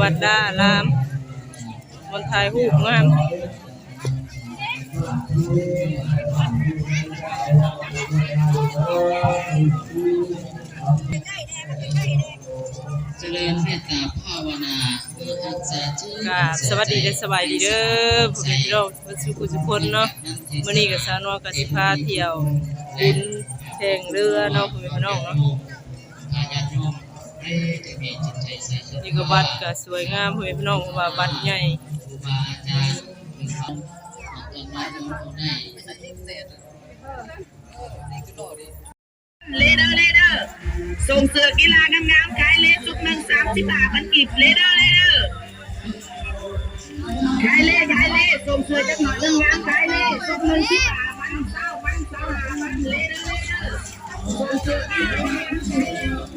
วัดดาลามมันถ่ายรูปงามเจริญเมตตาภาวนาเพื่อทักษะชื่อกราบสวัสดีและสบายดีเด้อพ่อแม่พี่น้องทุกสุขทุกคนเนาะมื้อนี้ก็สาวนวลก็สิพาเที่ยวบุญแข่งเรือเนาะพ่อแม่พี่น้องเนาะ อาญาโยมให้จะมีจิตใจใสสะนี่ก็วัดก็สวยงามพ่อแม่พี่น้องเพราะว่าวัดใหญ่ครูบาอาจารย์มีความต้นไม้โยมเขาได้เลเดอร์เลเดอร์ส่งเสือกีฬางามๆขายเลสุกหนึ่งสามสิบบาทมันกิบเลเดอร์เลเดอร์ขายเลขายเลส่งเสือจักหน่อยงามๆขายเลสุกหนึ่งสิบบาทวันเสาร์วันเสาร์หาวันเลเดอร์เลเดอร์ส่งเสือกีฬางาม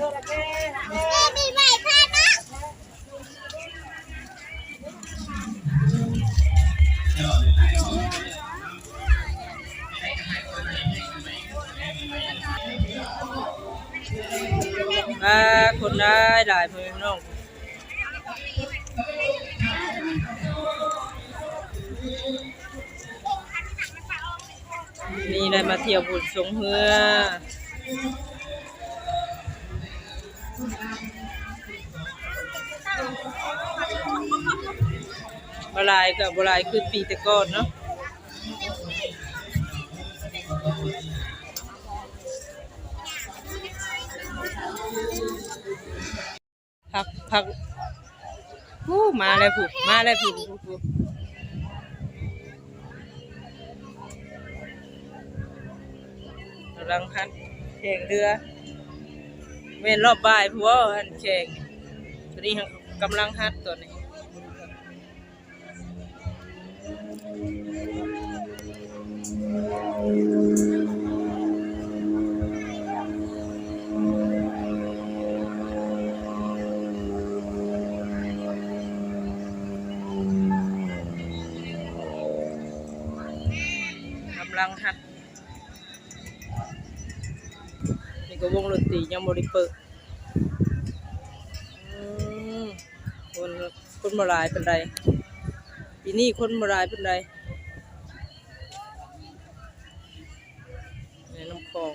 มีใหม่พานะมาคนได้หลายพ่อแม่พี่น้องนี่ได้มาเที่ยวบุญสงเฮือ ลายกับบลายคือปีแต่ก่อนเนาะพักพักฮู้มาแล้วผูกมาแล้วผูกผูกผูกำลังคันแข่งเรือเว้นรอบบ่ายผัวหันแข่งตัวนี้กำลังฮัดตัวนี้ำลังหัดนี่ก็วงดนตรียังบริเปิดคนคนมาลายเป็นไรปีนี้คนมาลายเป็นไรในน้ำคลอง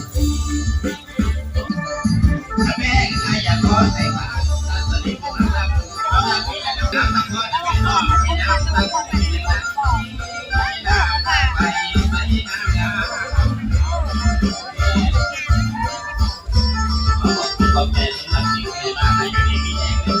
ขอบคุณส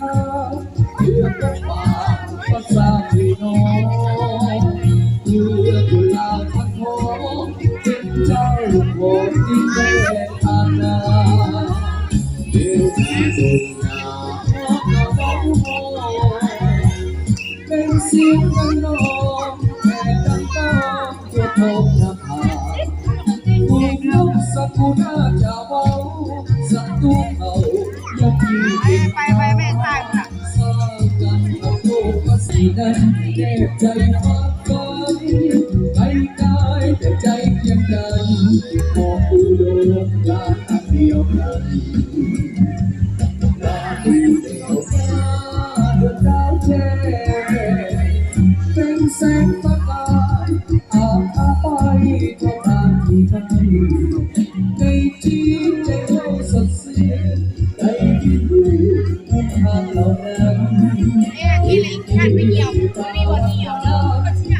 เราร้องโหเป็นเสียงกันนองแต่กันต้องตัวทงนภาพวกเราสักกูน่าจะเบาสักตูเขายังมีเพียงไปไปแม่ทายค่ะสร้างกันกับโลกภาษีนั้นแน่ใจมากไปไปกายแต่ใจเพียงกันมองดูโลกลาอันเดียวกัน สงประกายอาบพาไปทั่วทางที่ใดในที่ใจเราสดใสได้ยินดูภูมิทางเหล่านั้น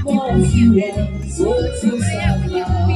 มองชีวิตสดใสสาลา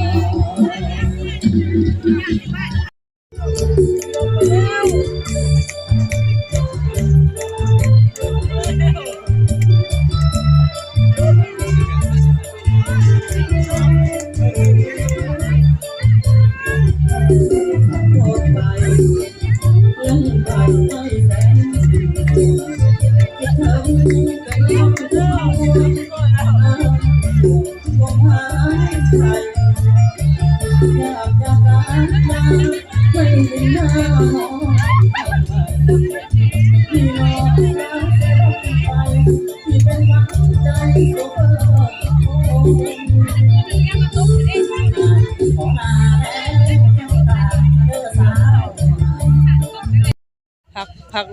พักพัก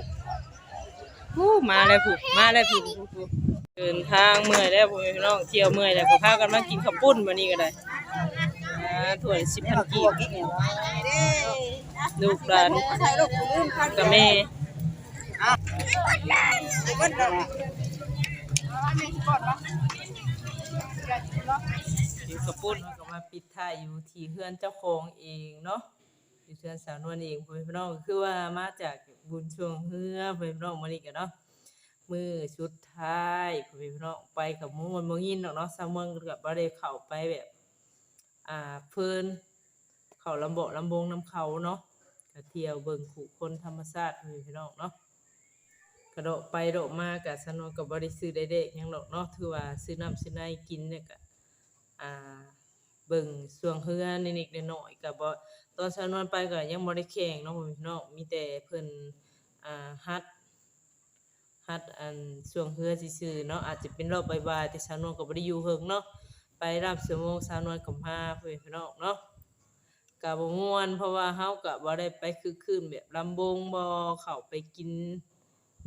ฮู้มาแล้วผูกมาแล้วผูกผูกผูกเดินทางเมื่อยแล้วพี่น้องเที่ยวเมื่อยแล้วก็พากันมากินข้าวปุ้นวันนี้ก็ได้อ่าถ้วสิบพันกีบลูกหลานกับแม่ กินข้าวปุ้นแล้วก็มาปิดท้ายอยู่ที่เฮือนเจ้าของเองเนาะอยู่เทือนสาวนวลเองพ่อแม่พี่น้องคือว่ามาจากบุญช่วงเฮือพ่อแม่พี่น้องมื้อนี้กันเนาะมือชุดท้ายพ่อแม่พี่น้องไปกับหมู่มันบ่ยินดอกเนาะซาเมืองก็บ่ได้เข้าไปแบบ อ่าเพิ่นเข้าลำบ่ลำบงน้ำเขาเนาะก็เที่ยวเบิ่งผู้คนธรรมชาติพ่อแม่พี่น้องเนาะ กระโดดไปโดดมาก็สนุกก็บ่ได้ซื้อได้เด็กหยังดอกเนาะถือว่าซื้อน้ำซื้อในกินเนี่ยก็อ่าเบิ่งช่วงเฮือนิดๆหน่อยๆก็บ่ตอนเช้านอนไปก็ยังบ่ได้แข่งเนาะพี่น้องมีแต่เพิ่นอ่าฮัดฮัดอันช่วงเฮือซื่อๆเนาะอาจจะเป็นรอบบ่ายๆแต่เช้านวลก็บ่ได้อยู่เฮิงเนาะไปรับชั่วโมงเช้านวลก็มาพ่อแม่พี่น้องเนาะก็บ่ม่วนเพราะว่าเฮาก็บ่ได้ไปคือคืนแบบลำบงบ่เข้าไปกิน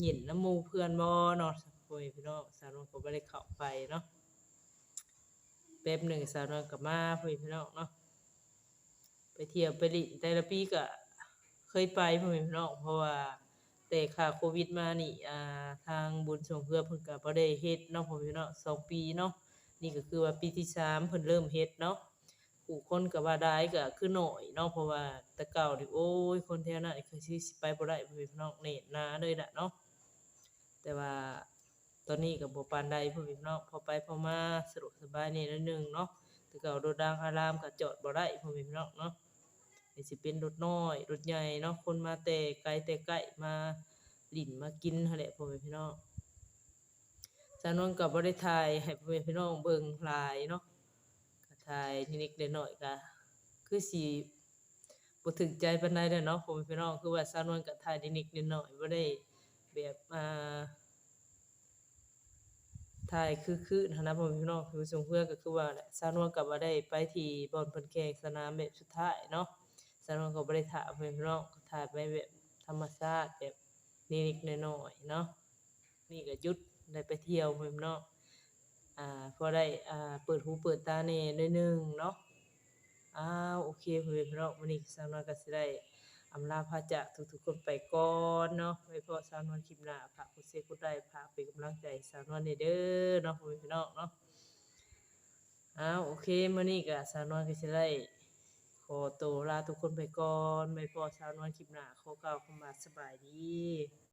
หยินน้ำมูเพื่อนบ่เนาะพ่อแม่พี่น้องเช้านวลก็บ่ได้เข้าไปเนาะแป๊บหนึ่งสาวนวลกลับมาพ่อแม่พี่น้องเนาะไปเที่ยวไปลิแต่ละปีก็เคยไปพี่พี่น้องเพราะว่าแต่ค่าโควิดมานี่อ่าทางบุญส่งเพื่อเพิ่นก็บ่ได้เฮ็ดเนาะพี่พี่น้องสองปีเนาะนี่ก็คือว่าปีที่สามเพิ่นเริ่มเฮ็ดเนาะ ผู้คนก็ว่าได้ก็คือน้อยเนาะเพราะว่าแต่เก่านี่โอ้ยคนแถวนั้นคือสิไปบ่ได้พี่น้องเน็ตนาเลยน่ะเนาะแต่ว่าตอนนี้ก็บ่ปานใดพ่อพี่น้องพอไปพอมาสะดวกสบายนี่นิดนึงเนาะแต่ก็รถดังอารามก็จอดบ่ได้พ่อพี่น้องเนาะนี่สิเป็นรถน้อยรถใหญ่เนาะคนมาแต่ไกลแต่ใกล้มาลิ้นมากินหั่นแหละพ่อพี่น้องสาวนวลก็บ่ได้ถ่ายให้พ่อแม่พี่น้องเบิ่งหลายเนาะ ก็ถ่ายนิดๆหน่อยๆก็คือสิบ่ถึงใจปานใดเด้อเนาะพ่อแม่พี่น้องคือว่าสาวนวลก็ถ่ายนิดๆหน่อยๆบ่ได้แบบอ่าถ่ายคือคือหั้นนะผมพี่น้องคือสงเพื่อก็คือว่าสาวนวลก็บ่ได้ไปที่บอนเพิ่นแข่งสนามแบบสุดท้ายเนาะสาวนวลก็บ่ได้ถ่ายพี่น้องก็ถ่ายไปแบบธรรมชาติแบบนิดๆหน่อยๆเนาะนี่ก็หยุดได้ไปเที่ยวพ่อแม่พี่น้อง อ่าพอได้อ่าเปิดหูเปิดตาแน่หน่อยหนึงเนาะอ้าวโอเคพ่อแม่พี่น้องวันนี้สาวนวลก็สิได้อำลาพาจากทุกๆคนไปก่อนเนาะไว้พอสาวนวลคลิปหน้าฝากกดแชร์กดไลค์ฝาเป็นกำลังใจสาวนวลเด้อเนาะพ่อแม่พี่น้องเนาะอ้าวโอเคมื้อนี้ก็สาวนวลก็สิได้ขอตัวลาทุกคนไปก่อนไปพอสาวนวลคลิปหน้าขอกล่าวคำว่าสบายดี